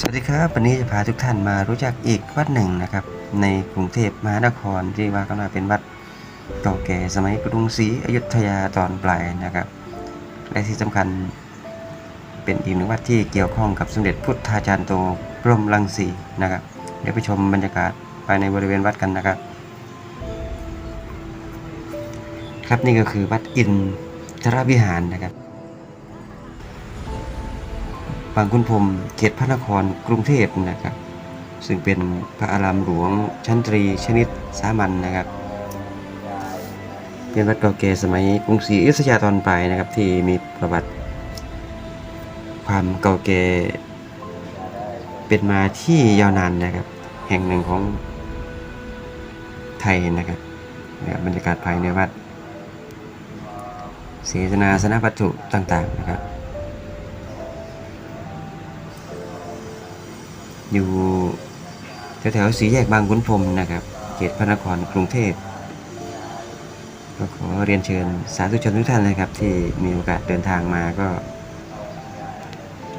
สวัสดีครับวันนี้จะพาทุกท่านมารู้จักอีกวัดหนึ่งนะครับ ในกรุงเทพมหานครที่ว่ากันว่าเป็นวัดเก่าแก่สมัยกรุงศรีอยุธยาตอนปลายนะครับ และที่สำคัญเป็นอีกหนึ่งวัดที่เกี่ยวข้องกับสมเด็จพุทธาจารย์โตพรมรังสีนะครับ เดี๋ยวไปชมบรรยากาศภายในบริเวณวัดกันนะครับ ครับนี่ก็คือวัดอินทรวิหารนะครับ บางคุณพรมเขตพระนครกรุงเทพนะครับ ซึ่งเป็นพระอารามหลวงชั้นตรีชนิดสามัญนนะครับ เป็นวัดเก่าแก่สมัยกรุงศรีอยุธยาตอนปลายนะครับ ที่มีประวัติ ความเก่าแก่เป็นมาที่ยาวนานนะครับ แห่งหนึ่งของไทยนะครับนะครับบรรยากาศภายในวัดเสนาสนวัตถุต่างๆนะครับ อยู่แถวๆสีแยกบางขุนพรมนะครับ เขตพระนครกรุงเทพก็ขอเรียนเชิญสาธุชนทุกท่านนะครับ ที่มีโอกาสเดินทางมาก็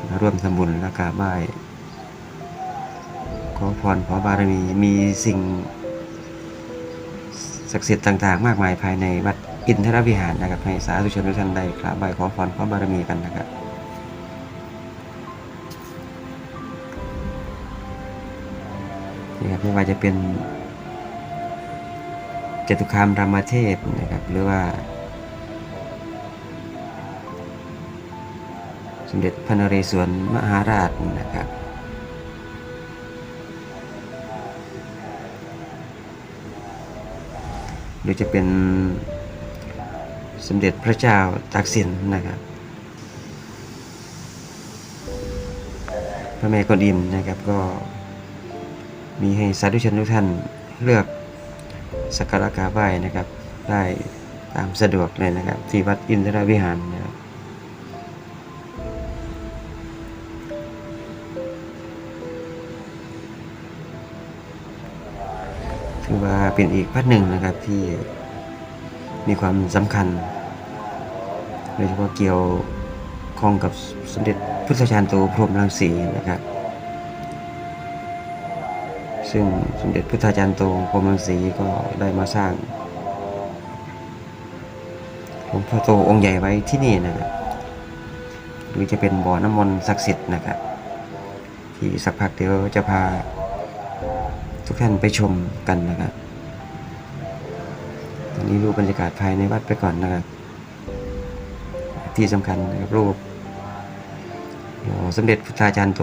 มาร่วมทำบุญและกราบไหว้ขอพรขอบารมีมีสิ่งศักดิ์สิทธิ์ต่างๆ มากมายภายในวัดอินทรวิหารนะครับ ให้สาธุชนทุกท่านได้กราบไหว้ขอพรขอบารมีกันนะครับ นะครับไม่ว่าจะเป็นจตุคามรามเทพนะครับหรือว่า สมเด็จพระนเรศวรมหาราชนะครับหรือจะเป็นสมเด็จพระเจ้าตากสินนะครับพระแม่กวนอิมนะครับก็ มีให้สาธุชนทุกท่านเลือกสักการะกราบไหว้นะครับ ได้ตามสะดวกเลยนะครับ ที่วัดอินทรวิหารนะครับถือว่าเป็นอีกวัดหนึ่งนะครับที่มีความสำคัญโดยเฉพาะเกี่ยวข้องกับสมเด็จพุทธชาญโตพรหมรังสีนะครับ ซึ่งสมเด็จพุทธาจารย์โตพรมรังสีก็ได้มาสร้างหลวงพ่อโตองค์ใหญ่ไว้ที่นี่นะครับหรือจะเป็นบ่อน้ำมนต์ศักดิ์สิทธิ์นะครับ ที่สักพักเดี๋ยวจะพาทุกท่านไปชมกันนะครับตอนนี้รูปบรรยากาศภายในวัดไปก่อนนะครับ ที่สำคัญนะครับรูปสมเด็จพุทธาจารย์โต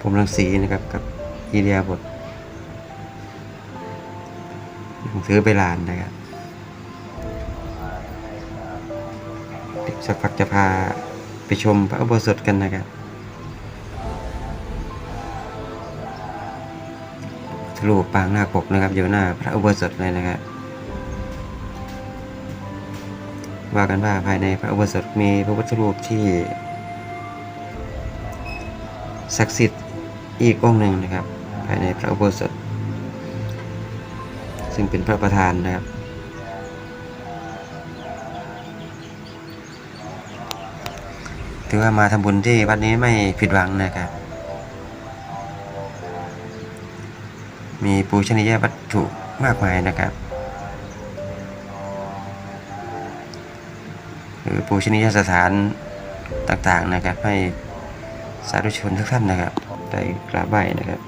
พรมรังสีนะครับกับ อิเดียบทถือไปลานนะครับเดี๋ยวสักพักจะพาไปชมพระอุโบสถกันนะครับทะลุปางหน้าปกนะครับอยู่หน้าพระอุโบสถเลยนะครับว่ากันว่าภายในพระอุโบสถมีพระพุทธรูปที่ศักดิ์สิทธิ์อีกองค์หนึ่งนะครับ ภายในพระอุโบสถ ซึ่งเป็นพระประธานนะครับถือว่ามาทำบุญที่วัดนี้ไม่ผิดหวังนะครับ มีปูชนียวัตถุมากมายนะครับ หรือปูชนียสถานต่างๆนะครับ ให้สาธุชนทุกท่านนะครับ ได้กราบไหว้นะครับ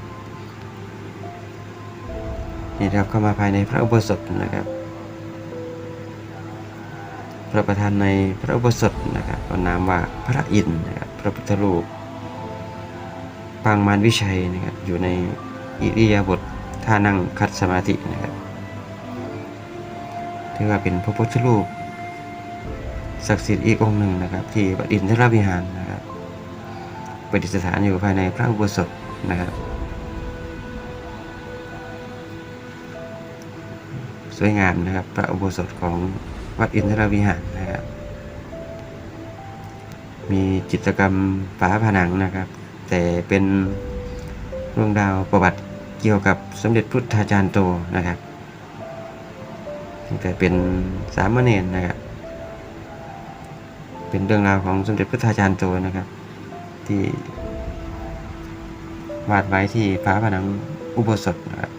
นี่ครับเข้ามาภายในพระอุโบสถนะครับ พระประธานในพระอุโบสถนะครับก็นามว่าพระอินทร์นะครับพระพุทธรูปปางมารวิชัยนะครับอยู่ในอิริยาบถท่านั่งคัดสมาธินะครับถือว่าเป็นพระพุทธรูปศักดิ์สิทธิ์อีกองค์หนึ่งนะครับ ที่วัดอินทรวิหารนะครับประดิษฐานอยู่ภายในพระอุโบสถนะครับ สวยงามนะครับ พระอุโบสถของวัดอินทรวิหารนะครับ มีจิตรกรรมฝาผนังนะครับ แต่เป็นเรื่องราวประวัติเกี่ยวกับสมเด็จพุทธาจารย์โตนะครับตั้งแต่เป็นสามเณรนะครับ เป็นเรื่องราวของสมเด็จพุทธาจารย์โตนะครับ ที่วาดไว้ที่ฝาผนังอุโบสถนะครับ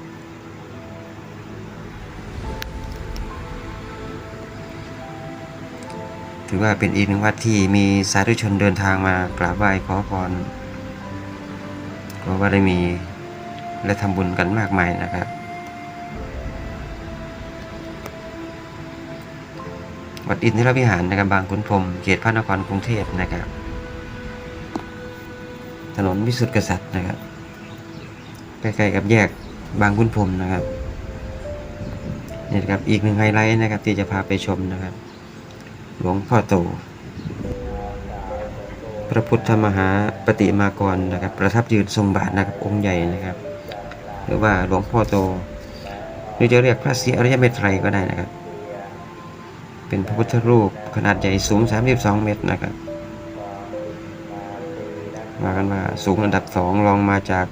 ถือว่าเป็นอีกหนึ่งวัดที่มีสาธุชนเดินทางมากราบไหว้ขอพรเพราะว่าได้มีและทำบุญกันมากมายนะครับ วัดอินทรวิหารนะครับบางขุนพรมเขตพระนครกรุงเทพนะครับ ถนนวิสุทธิกษัตริย์นะครับใกล้ๆกับแยกบางขุนพรมนะครับนี่นะครับอีกหนึ่งไฮไลท์นะครับที่จะพาไปชมนะครับ หลวงพ่อโต พระพุทธมหาปฏิมากรนะครับ ประทับยืนทรงบาทนะครับองค์ใหญ่นะครับ หรือว่าหลวงพ่อโตหรือจะเรียกพระศรีอริยเมตไตรก็ได้นะครับ เป็นพระพุทธรูปขนาดใหญ่สูง 32 เมตรนะครับว่ากันว่าสูงอันดับสองรองมาจาก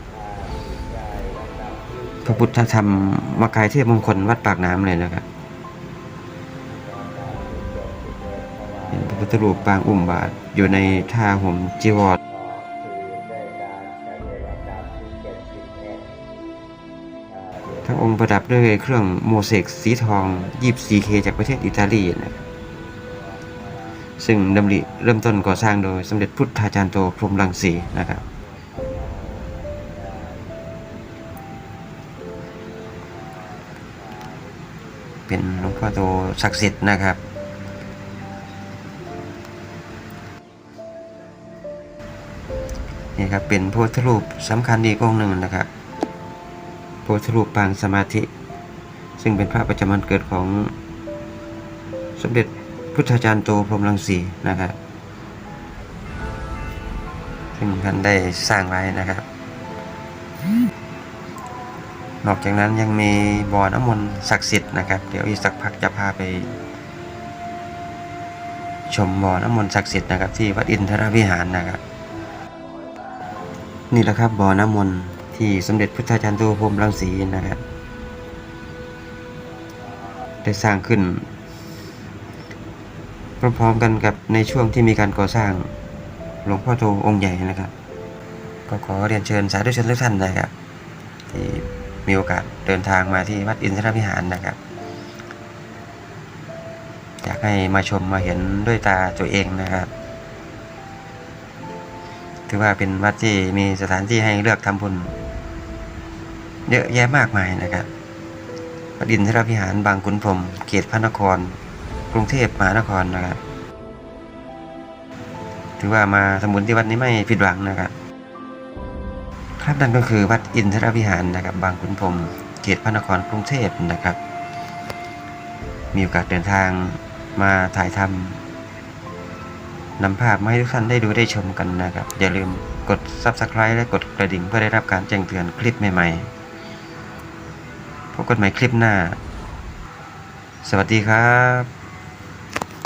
พระพุทธธรรมมกายเทพมงคลวัดปากน้ำเลยนะครับ ธรูปปางอุ้มบาทอยู่ในท่าห่มจีวรทั้งองค์ประดับด้วยเครื่องโมเสกสีทอง 24K จากประเทศอิตาลีนะครับซึ่งดำริเริ่มต้นก่อสร้างโดยสมเด็จพุทธาจารย์โตพรหมรังสีนะครับเป็นหลวงพ่อโตศักดิ์สิทธิ์นะครับ นี่ครับเป็นพระพุทธรูปสำคัญอีกองหนึ่งนะครับพระพุทธรูปปางสมาธิ ซึ่งเป็นพระประจำวันเกิดของสมเด็จพุทธาจารย์โตพรมรังสีนะครับซึ่งท่านได้สร้างไว้นะครับ นอกจากนั้นยังมีบ่อน้ำมนต์ศักดิ์สิทธิ์นะครับ เดี๋ยวอีกสักพักจะพาไป ชมบ่อน้ำมนต์ศักดิ์สิทธิ์นะครับที่วัดอินทรวิหารนะครับ นี่แหละครับบ่อน้ำมนต์ที่สมเด็จพุทธาจารย์โตพรมรังสีนะครับได้สร้างขึ้น พร้อมๆกันกับในช่วงที่มีการก่อสร้างหลวงพ่อโตองค์ใหญ่นะครับ ก็ขอเรียนเชิญสาธุชนทุกท่านนะครับที่มีโอกาสเดินทางมาที่วัดอินทรวิหารนะครับ อยากให้มาชมมาเห็นด้วยตาตัวเองนะครับ ถือว่าเป็นวัดที่มีสถานที่ให้เลือกทำบุญเยอะแยะมากมายนะครับวัดอินทรวิหารบางขุนพรหมเขตพระนคร กรุงเทพมหานครนะครับถือว่ามาทำบุญที่วัดนี้ไม่ผิดหวังนะครับครับนั่นก็คือวัดอินทรวิหารนะครับ บางขุนพรหมเขตพระนครกรุงเทพนะครับ มีโอกาสเดินทางมาถ่ายทำ นำภาพมาให้ทุกท่านได้ดูได้ชมกันนะครับ อย่าลืมกด Subscribe และกดกระดิ่งเพื่อได้รับการแจ้งเตือนคลิปใหม่ๆพบกันใหม่คลิปหน้า สวัสดีครับ